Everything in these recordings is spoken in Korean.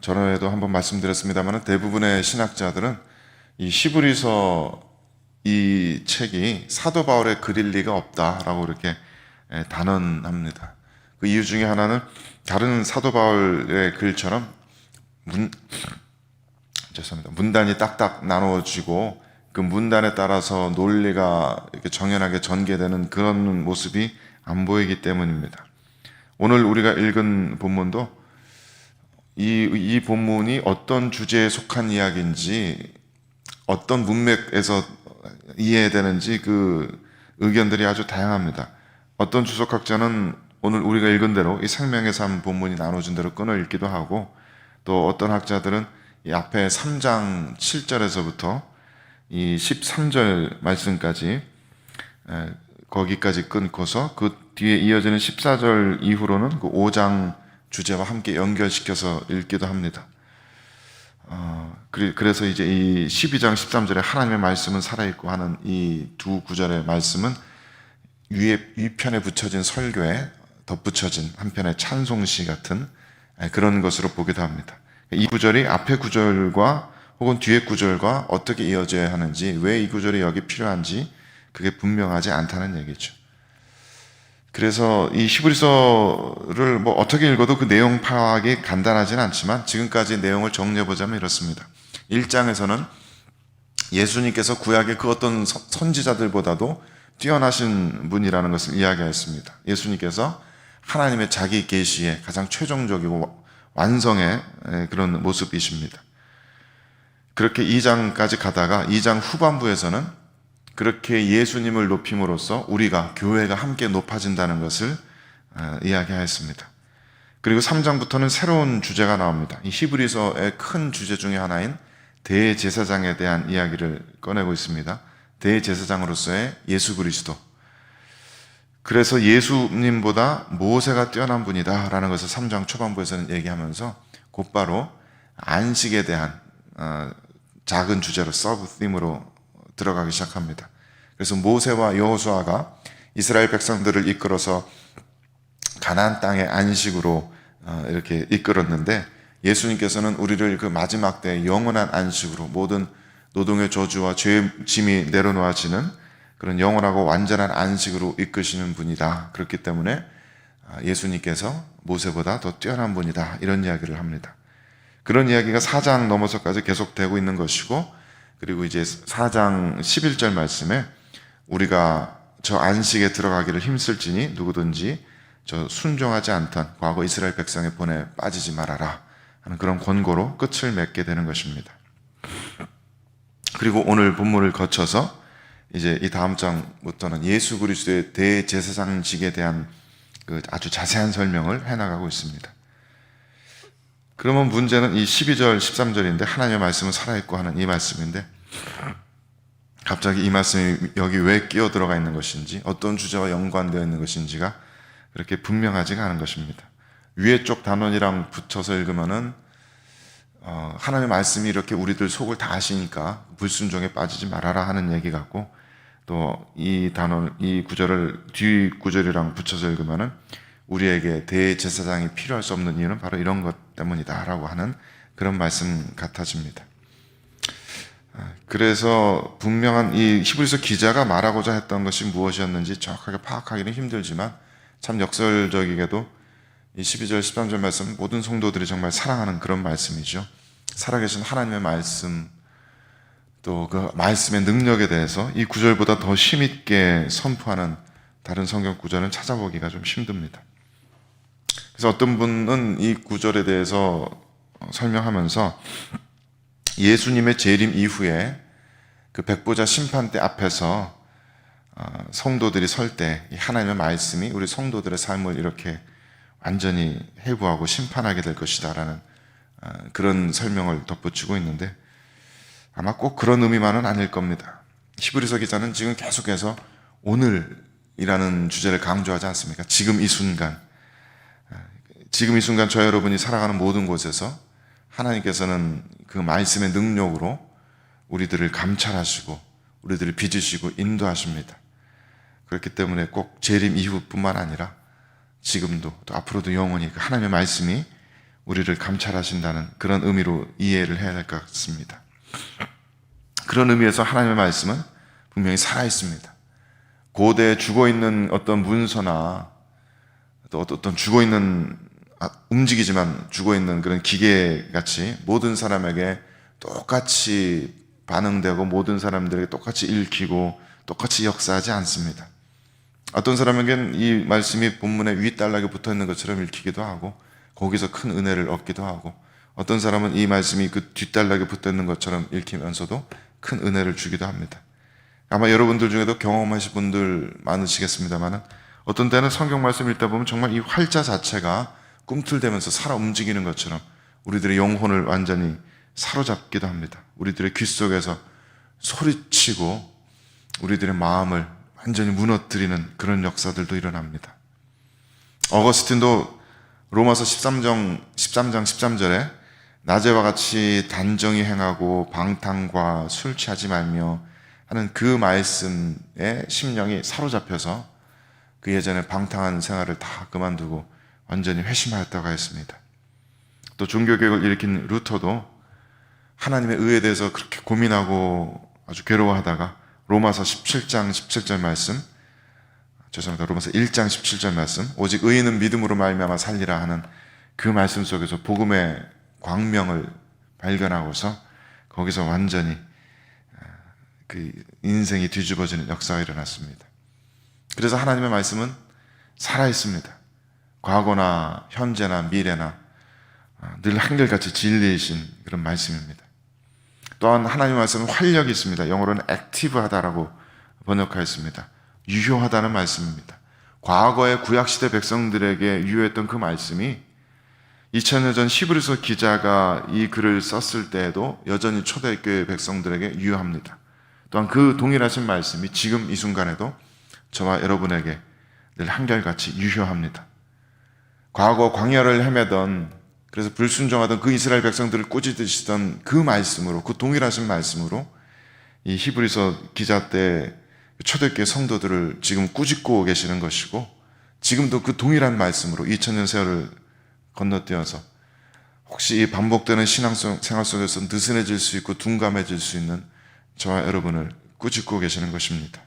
전에도 한번 말씀드렸습니다만 대부분의 신학자들은 이 시브리서 이 책이 사도 바울의 글일 리가 없다라고 이렇게 예, 단언합니다. 그 이유 중에 하나는 다른 사도 바울의 글처럼 문 죄송합니다. 문단이 딱딱 나누어지고 그 문단에 따라서 논리가 이렇게 정연하게 전개되는 그런 모습이 안 보이기 때문입니다. 오늘 우리가 읽은 본문도 이, 이 본문이 어떤 주제에 속한 이야기인지 어떤 문맥에서 이해되는지 그 의견들이 아주 다양합니다. 어떤 주석학자는 오늘 우리가 읽은 대로 이 생명의 삶 본문이 나눠진 대로 끊어 읽기도 하고 또 어떤 학자들은 이 앞에 3장 7절에서부터 이 13절 말씀까지 에, 거기까지 끊고서 그 뒤에 이어지는 14절 이후로는 그 5장 주제와 함께 연결시켜서 읽기도 합니다. 어, 그래- 그래서 이제 이 12장 13절에 하나님의 말씀은 살아있고 하는 이 두 구절의 말씀은 위에 위편에 붙여진 설교에 덧붙여진 한편의 찬송시 같은 예, 그런 것으로 보기도 합니다. 이 구절이 앞의 구절과 혹은 뒤의 구절과 어떻게 이어져야 하는지 왜 이 구절이 여기 필요한지 그게 분명하지 않다는 얘기죠. 그래서 이 히브리서를 뭐 어떻게 읽어도 그 내용 파악이 간단하진 않지만 지금까지 내용을 정리해 보자면 이렇습니다. 1장에서는 예수님께서 구약의 그 어떤 선- 선지자들보다도 뛰어나신 분이라는 것을 이야기했습니다. 예수님께서 하나님의 자기 계시의 가장 최종적이고 완성의 에, 그런 모습이십니다. 그렇게 2장까지 가다가 2장 후반부에서는 그렇게 예수님을 높임으로써 우리가 교회가 함께 높아진다는 것을 어, 이야기하였습니다. 그리고 3장부터는 새로운 주제가 나옵니다. 이 히브리서의 큰 주제 중에 하나인 대제사장에 대한 이야기를 꺼내고 있습니다. 대제사장으로서의 예수 그리스도. 그래서 예수님보다 모세가 뛰어난 분이다라는 것을 3장 초반부에서는 얘기하면서 곧바로 안식에 대한 어, 작은 주제로 서브 팀으로 들어가기 시작합니다. 그래서 모세와 여호수아가 이스라엘 백성들을 이끌어서 가나안 땅의 안식으로 어, 이렇게 이끌었는데 예수님께서는 우리를 그 마지막 때 영원한 안식으로 모든 노동의 저주와 죄의 짐이 내려놓아지는 그런 영원하고 완전한 안식으로 이끄시는 분이다. 그렇기 때문에 아, 예수님께서 모세보다 더 뛰어난 분이다. 이런 이야기를 합니다. 그런 이야기가 4장 넘어서까지 계속되고 있는 것이고 그리고 이제 4장 11절 말씀에 우리가 저 안식에 들어가기를 힘쓸지니 누구든지 저 순종하지 않던 과거 이스라엘 백성의 본에 빠지지 말아라 하는 그런 권고로 끝을 맺게 되는 것입니다. 그리고 오늘 본문을 거쳐서 이제 이 다음 장부터는 예수 그리스도의 대제사장직에 대한 그 아주 자세한 설명을 해나가고 있습니다. 그러면 문제는 이 12절, 13절인데 하나님의 말씀은 살아있고 하는 이 말씀인데 갑자기 이 말씀이 여기 왜 끼어 들어가 있는 것인지 어떤 주제와 연관되어 있는 것인지가 그렇게 분명하지가 않은 것입니다. 위에 쪽 단원이랑 붙여서 읽으면은 어, 하나님의 말씀이 이렇게 우리들 속을 다 아시니까 불순종에 빠지지 말아라 하는 얘기 같고 또 이 단원 이 구절을 뒤 구절이랑 붙여서 읽으면은 우리에게 대제사장이 필요할 수 없는 이유는 바로 이런 것 때문이다라고 하는 그런 말씀 같아집니다. 아, 그래서 분명한 이 히브리서 기자가 말하고자 했던 것이 무엇이었는지 정확하게 파악하기는 힘들지만 참 역설적이게도 이 12절 13절 말씀 모든 성도들이 정말 사랑하는 그런 말씀이죠. 살아계신 하나님의 말씀 또 그 말씀의 능력에 대해서 이 구절보다 더 힘있게 선포하는 다른 성경 구절은 찾아보기가 좀 힘듭니다. 그래서 어떤 분은 이 구절에 대해서 설명하면서 예수님의 재림 이후에 그 백보자 앞에서 어, 성도들이 설 때 하나님의 말씀이 우리 성도들의 삶을 이렇게 완전히 해부하고 심판하게 될 것이다라는 어, 그런 설명을 덧붙이고 있는데 아마 꼭 그런 의미만은 아닐 겁니다. 히브리서 기자는 지금 계속해서 오늘이라는 주제를 강조하지 않습니까? 지금 이 순간, 지금 이 순간 저 여러분이 살아가는 모든 곳에서 하나님께서는 그 말씀의 능력으로 우리들을 감찰하시고 우리들을 빚으시고 인도하십니다. 그렇기 때문에 꼭 재림 이후뿐만 아니라 지금도 또 앞으로도 영원히 그 하나님의 말씀이 우리를 감찰하신다는 그런 의미로 이해를 해야 될 것 같습니다. 그런 의미에서 하나님의 말씀은 분명히 살아 있습니다. 고대에 죽어 있는 어떤 문서나 또 어떤 죽어 있는 아, 움직이지만 죽어 있는 그런 기계 같이 모든 사람에게 똑같이 반응되고 모든 사람들에게 똑같이 읽히고 똑같이 역사하지 않습니다. 어떤 사람에게는 이 말씀이 본문에 윗단락에 붙어 있는 것처럼 읽히기도 하고 거기서 큰 은혜를 얻기도 하고 어떤 사람은 이 말씀이 그 뒷단락에 붙어 있는 것처럼 읽히면서도 큰 은혜를 주기도 합니다. 아마 여러분들 중에도 경험하신 분들 많으시겠습니다만은 어떤 때는 성경 말씀 읽다 보면 정말 이 활자 자체가 꿈틀대면서 살아 움직이는 것처럼 우리들의 영혼을 완전히 사로잡기도 합니다. 우리들의 귀 속에서 소리치고 우리들의 마음을 완전히 무너뜨리는 그런 역사들도 일어납니다. 어거스틴도 로마서 13장, 13장 13절에 낮에와 같이 단정히 행하고 방탕과 술 취하지 말며 하는 그 말씀에 심령이 사로잡혀서 그 예전에 방탕한 생활을 다 그만두고 완전히 회심하였다고 했습니다. 또 종교개혁을 일으킨 루터도 하나님의 의에 대해서 그렇게 고민하고 아주 괴로워하다가 로마서 17장 17절 말씀 죄송합니다. 로마서 1장 17절 말씀 오직 의인은 믿음으로 말미암아 살리라 하는 그 말씀 속에서 복음의 광명을 발견하고서 거기서 완전히 그 인생이 뒤집어지는 역사가 일어났습니다. 그래서 하나님의 말씀은 살아 있습니다. 과거나 현재나 미래나 늘 한결같이 진리이신 그런 말씀입니다. 또한 하나님의 말씀은 활력이 있습니다. 영어로는 액티브하다라고 번역하였습니다. 유효하다는 말씀입니다. 과거의 구약시대 백성들에게 유효했던 그 말씀이 2000년 전 히브리서 기자가 이 글을 썼을 때에도 여전히 초대교회 백성들에게 유효합니다. 또한 그 동일하신 말씀이 지금 이 순간에도 저와 여러분에게 늘 한결같이 유효합니다. 과거 광야를 헤매던 그래서 불순종하던 그 이스라엘 백성들을 꾸짖으시던 그 말씀으로 그 동일하신 말씀으로 이 히브리서 기자 때 초대교회 성도들을 지금 꾸짖고 계시는 것이고 지금도 그 동일한 말씀으로 2000년 세월을 건너뛰어서 혹시 이 반복되는 신앙 생활 속에서 느슨해질 수 있고 둔감해질 수 있는 저와 여러분을 꾸짖고 계시는 것입니다.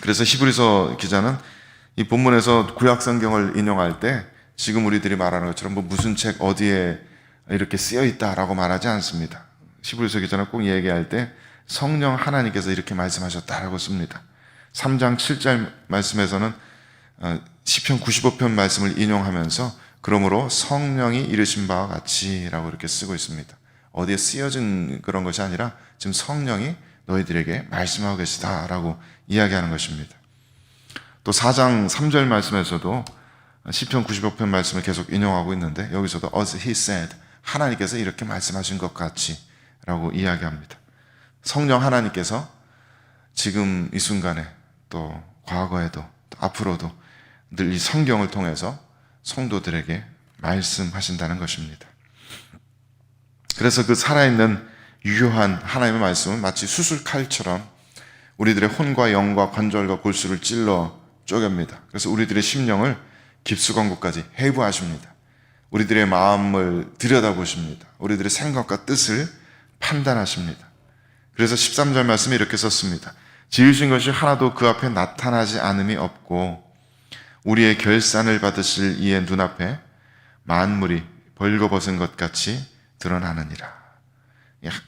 그래서 히브리서 기자는 이 본문에서 구약 성경을 인용할 때 지금 우리들이 말하는 것처럼 뭐 무슨 책 어디에 이렇게 쓰여 있다라고 말하지 않습니다. 히브리서 기자는 꼭 얘기할 때 성령 하나님께서 이렇게 말씀하셨다라고 씁니다. 3장 7절 말씀에서는 어, 시편 95편 말씀을 인용하면서 그러므로 성령이 이르신 바와 같이라고 이렇게 쓰고 있습니다. 어디에 쓰여진 그런 것이 아니라 지금 성령이 너희들에게 말씀하고 계시다라고 이야기하는 것입니다. 또 4장 3절 말씀에서도 시편 95편 말씀을 계속 인용하고 있는데 여기서도 as he said 하나님께서 이렇게 말씀하신 것 같이라고 이야기합니다. 성령 하나님께서 지금 이 순간에 또 과거에도 또 앞으로도 늘 이 성경을 통해서 성도들에게 말씀하신다는 것입니다. 그래서 그 살아있는 유효한 하나님의 말씀은 마치 수술칼처럼 우리들의 혼과 영과 관절과 골수를 찔러 쪼갭니다. 그래서 우리들의 심령을 깊숙한 곳까지 해부하십니다. 우리들의 마음을 들여다보십니다. 우리들의 생각과 뜻을 판단하십니다. 그래서 13절 말씀에 이렇게 썼습니다. 지으신 것이 하나도 그 앞에 나타나지 않음이 없고 우리의 결산을 받으실 이의 눈앞에 만물이 벌거벗은 것 같이 드러나느니라.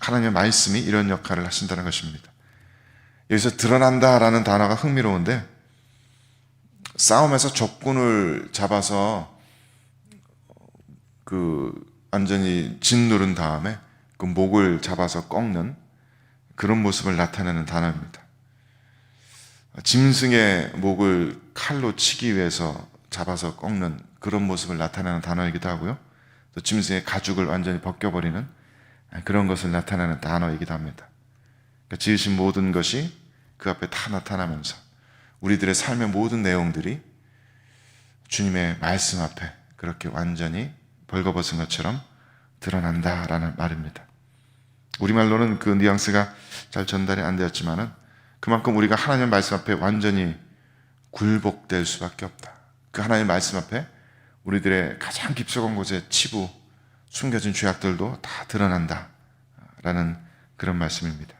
하나님의 말씀이 이런 역할을 하신다는 것입니다. 여기서 드러난다라는 단어가 흥미로운데 싸움에서 적군을 잡아서 그 완전히 짓누른 다음에 그 목을 잡아서 꺾는 그런 모습을 나타내는 단어입니다. 짐승의 목을 칼로 치기 위해서 잡아서 꺾는 그런 모습을 나타내는 단어이기도 하고요. 또 짐승의 가죽을 완전히 벗겨버리는 그런 것을 나타내는 단어이기도 합니다. 그러니까 지으신 모든 것이 그 앞에 다 나타나면서 우리들의 삶의 모든 내용들이 주님의 말씀 앞에 그렇게 완전히 벌거벗은 것처럼 드러난다라는 말입니다. 우리말로는 그 뉘앙스가 잘 전달이 안 되었지만은 그만큼 우리가 하나님의 말씀 앞에 완전히 굴복될 수밖에 없다. 그 하나님의 말씀 앞에 우리들의 가장 깊숙한 곳에 치부, 숨겨진 죄악들도 다 드러난다. 라는 그런 말씀입니다.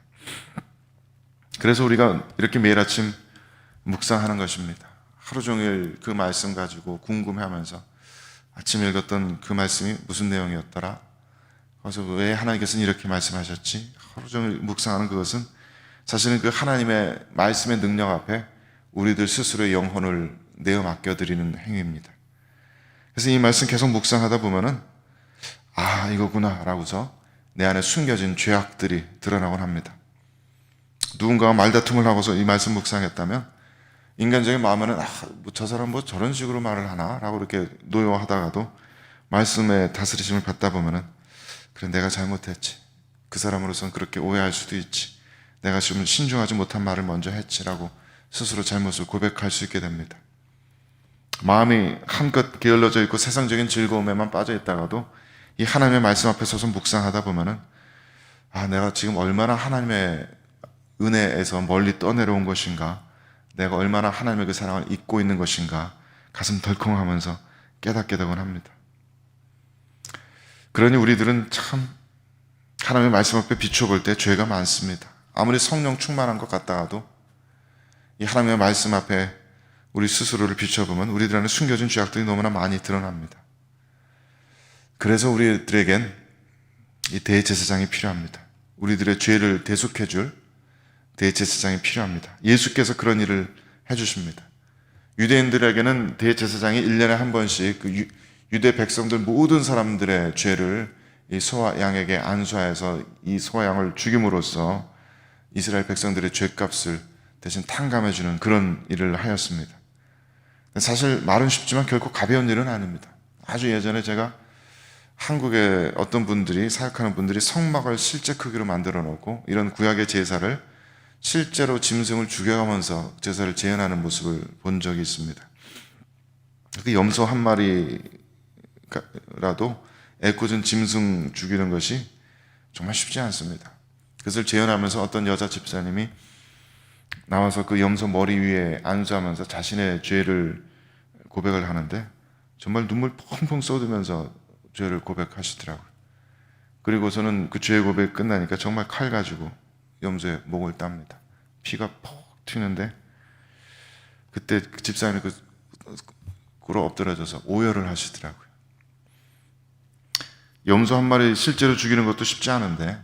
그래서 우리가 이렇게 매일 아침 묵상하는 것입니다. 하루 종일 그 말씀 가지고 궁금해하면서 아침에 읽었던 그 말씀이 무슨 내용이었더라? 그래서 왜 하나님께서는 이렇게 말씀하셨지? 하루 종일 묵상하는 그것은 사실은 그 하나님의 말씀의 능력 앞에 우리들 스스로의 영혼을 내어 맡겨드리는 행위입니다. 그래서 이 말씀 계속 묵상하다 보면은 아 이거구나 라고서 내 안에 숨겨진 죄악들이 드러나곤 합니다. 누군가가 말다툼을 하고서 이 말씀 묵상했다면 인간적인 마음에는 아, 뭐저 사람 뭐 저런 식으로 말을 하나? 라고 이렇게 노여하다가도 말씀의 다스리심을 받다 보면은 그래 내가 잘못했지. 그 사람으로서는 그렇게 오해할 수도 있지. 내가 좀 신중하지 못한 말을 먼저 했지라고 스스로 잘못을 고백할 수 있게 됩니다. 마음이 한껏 게을러져 있고 세상적인 즐거움에만 빠져 있다가도 이 하나님의 말씀 앞에 서서 묵상하다 보면은 아 내가 지금 얼마나 하나님의 은혜에서 멀리 떠내려온 것인가 내가 얼마나 하나님의 그 사랑을 잊고 있는 것인가 가슴 덜컹하면서 깨닫게 되곤 합니다. 그러니 우리들은 참 하나님의 말씀 앞에 비춰볼 때 죄가 많습니다. 아무리 성령 충만한 것 같다가도 이 하나님의 말씀 앞에 우리 스스로를 비춰보면 우리들 안에 숨겨진 죄악들이 너무나 많이 드러납니다. 그래서 우리들에겐 이 대제사장이 필요합니다. 우리들의 죄를 대속해줄 대제사장이 필요합니다. 예수께서 그런 일을 해주십니다. 유대인들에게는 대제사장이 1년에 한 번씩 그 유, 유대 백성들 모든 사람들의 죄를 이 소와 양에게 안수하여서 이 소와 양을 죽임으로써 이스라엘 백성들의 죄값을 대신 탕감해주는 그런 일을 하였습니다. 사실 말은 쉽지만 결코 가벼운 일은 아닙니다. 아주 예전에 제가 한국의 어떤 분들이 사역하는 분들이 성막을 실제 크기로 만들어 놓고 이런 구약의 제사를 실제로 짐승을 죽여가면서 제사를 재현하는 모습을 본 적이 있습니다. 그 염소 한 마리라도 애꿎은 짐승 죽이는 것이 정말 쉽지 않습니다. 그것을 재현하면서 어떤 여자 집사님이 나와서 그 염소 머리 위에 안수하면서 자신의 죄를 고백을 하는데 정말 눈물 펑펑 쏟으면서 죄를 고백하시더라고요. 그리고서는 그 죄 고백 끝나니까 정말 칼 가지고 염소의 목을 땁니다. 피가 퍽 튀는데 그때 그 집사님이 그 꿇어 엎드려져서 오열을 하시더라고요. 염소 한 마리 실제로 죽이는 것도 쉽지 않은데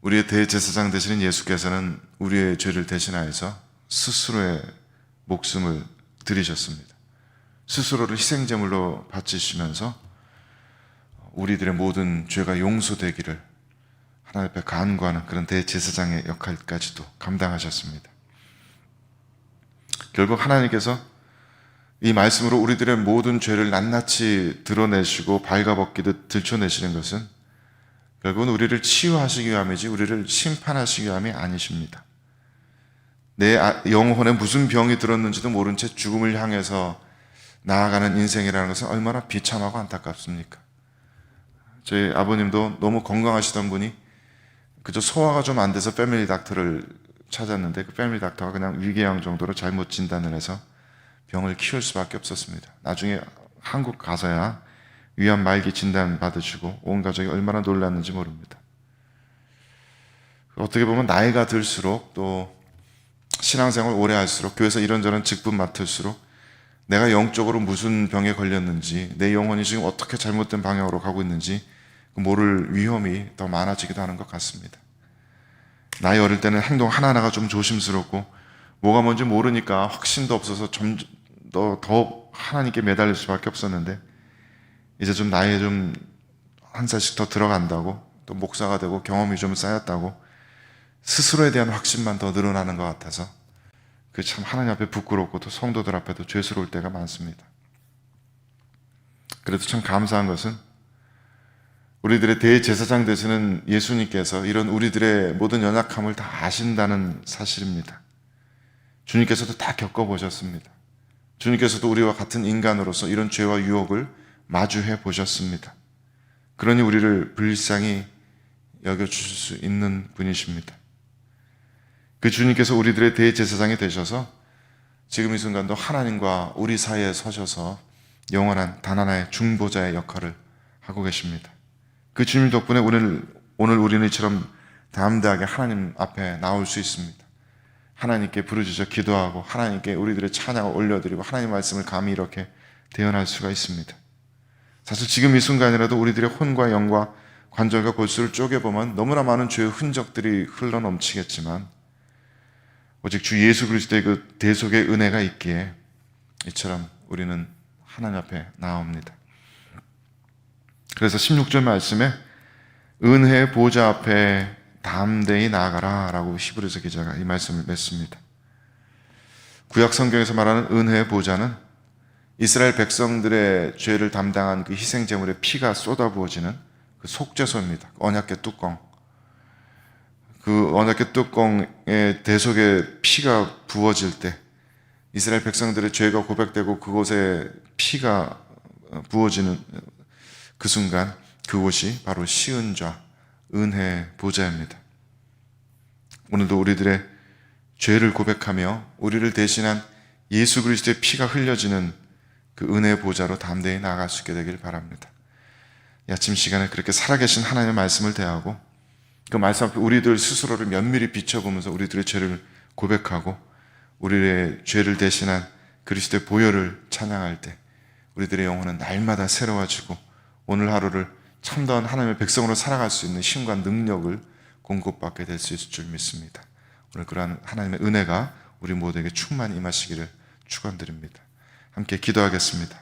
우리의 대제사장 되시는 예수께서는 우리의 죄를 대신하여서 스스로의 목숨을 드리셨습니다. 스스로를 희생제물로 바치시면서 우리들의 모든 죄가 용서되기를 하나님 앞에 간구하는 그런 대제사장의 역할까지도 감당하셨습니다. 결국 하나님께서 이 말씀으로 우리들의 모든 죄를 낱낱이 드러내시고 발가벗기듯 들춰내시는 것은 결국은 우리를 치유하시기 위함이지 우리를 심판하시기 위함이 아니십니다. 내 아, 영혼에 무슨 병이 들었는지도 모른 채 죽음을 향해서 나아가는 인생이라는 것은 얼마나 비참하고 안타깝습니까? 저희 아버님도 너무 건강하시던 분이 그저 소화가 좀 안 돼서 패밀리 닥터를 찾았는데 그 패밀리 닥터가 그냥 위궤양 정도로 잘못 진단을 해서 병을 키울 수밖에 없었습니다. 나중에 한국 가서야 위암 말기 진단 받으시고 온 가족이 얼마나 놀랐는지 모릅니다. 어떻게 보면 나이가 들수록 또 신앙생활 오래 할수록 교회에서 이런저런 직분 맡을수록 내가 영적으로 무슨 병에 걸렸는지 내 영혼이 지금 어떻게 잘못된 방향으로 가고 있는지 모를 위험이 더 많아지기도 하는 것 같습니다. 나이 어릴 때는 행동 하나하나가 좀 조심스럽고 뭐가 뭔지 모르니까 확신도 없어서 좀더더 하나님께 매달릴 수밖에 없었는데 이제 좀 나이에 좀 한 살씩 더 들어간다고 또 목사가 되고 경험이 좀 쌓였다고 스스로에 대한 확신만 더 늘어나는 것 같아서 그 참 하나님 앞에 부끄럽고 또 성도들 앞에도 죄스러울 때가 많습니다. 그래도 참 감사한 것은 우리들의 대제사장 되시는 예수님께서 이런 우리들의 모든 연약함을 다 아신다는 사실입니다. 주님께서도 다 겪어보셨습니다. 주님께서도 우리와 같은 인간으로서 이런 죄와 유혹을 마주해 보셨습니다. 그러니 우리를 불쌍히 여겨주실 수 있는 분이십니다. 그 주님께서 우리들의 대제사장이 되셔서 지금 이 순간도 하나님과 우리 사이에 서셔서 영원한 단 하나의 중보자의 역할을 하고 계십니다. 그 주님 덕분에 오늘 오늘 우리는 이처럼 담대하게 하나님 앞에 나올 수 있습니다. 하나님께 부르짖어 기도하고 하나님께 우리들의 찬양을 올려드리고 하나님 말씀을 감히 이렇게 대언할 수가 있습니다. 사실 지금 이 순간이라도 우리들의 혼과 영과 관절과 골수를 쪼개보면 너무나 많은 죄의 흔적들이 흘러 넘치겠지만 오직 주 예수 그리스도의 그 대속의 은혜가 있기에 이처럼 우리는 하나님 앞에 나옵니다. 그래서 16절 말씀에 은혜의 보좌 앞에 담대히 나아가라 라고 히브리서 기자가 이 말씀을 맺습니다. 구약 성경에서 말하는 은혜의 보좌는 이스라엘 백성들의 죄를 담당한 그 희생 제물의 피가 쏟아부어지는 그 속죄소입니다. 언약계 뚜껑. 그 언약계 뚜껑의 대속의 피가 부어질 때 이스라엘 백성들의 죄가 고백되고 그곳에 피가 부어지는 그 순간 그곳이 바로 시은좌 은혜 보좌입니다. 오늘도 우리들의 죄를 고백하며 우리를 대신한 예수 그리스도의 피가 흘려지는 그 은혜 보좌로 담대히 나아갈 수 있게 되길 바랍니다. 이 아침 시간에 그렇게 살아계신 하나님의 말씀을 대하고 그 말씀 앞에 우리들 스스로를 면밀히 비춰보면서 우리들의 죄를 고백하고 우리의 죄를 대신한 그리스도의 보혈을 찬양할 때 우리들의 영혼은 날마다 새로워지고 오늘 하루를 참다운 하나님의 백성으로 살아갈 수 있는 힘과 능력을 공급받게 될 수 있을 줄 믿습니다. 오늘 그러한 하나님의 은혜가 우리 모두에게 충만히 임하시기를 축원드립니다. 함께 기도하겠습니다.